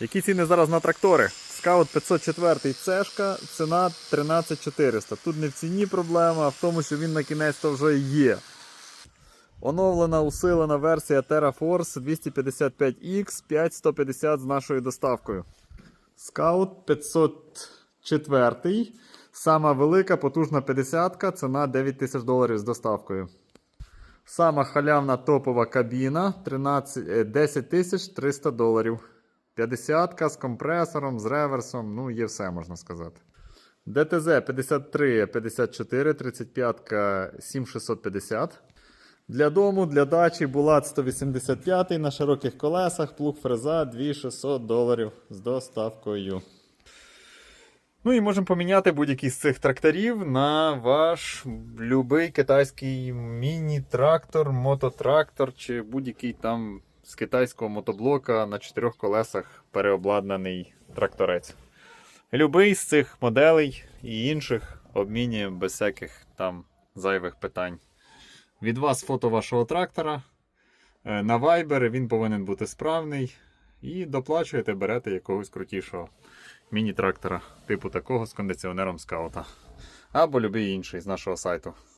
Які ціни зараз на трактори? Скаут 504 цешка, ціна 13400. Тут не в ціні проблема, а в тому, що він на кінець то вже є. Оновлена усилена версія TerraForce 255X 5150 з нашою доставкою. Скаут 504. Сама велика, потужна 50 ціна 9 тисяч доларів з доставкою. Сама халявна топова кабіна 13, е, 10 тисяч 300 доларів. 50 з компресором, з реверсом, ну є все можна сказати. ДТЗ 53, 54, 35, 7650. Для дому, для дачі Булат 185 на широких колесах, плуг фреза 2600 доларів з доставкою. Ну і можемо поміняти будь-який з цих тракторів на ваш любий китайський міні-трактор, мототрактор чи будь-який там з китайського мотоблока на чотирьох колесах переобладнаний тракторець. Любий з цих моделей і інших обмінюємо без всяких там зайвих питань. Від вас фото вашого трактора. Е, На Viber він повинен бути справний. І доплачуєте, берете якогось крутішого міні-трактора, типу такого з кондиціонером скаута. Або любий інший з нашого сайту.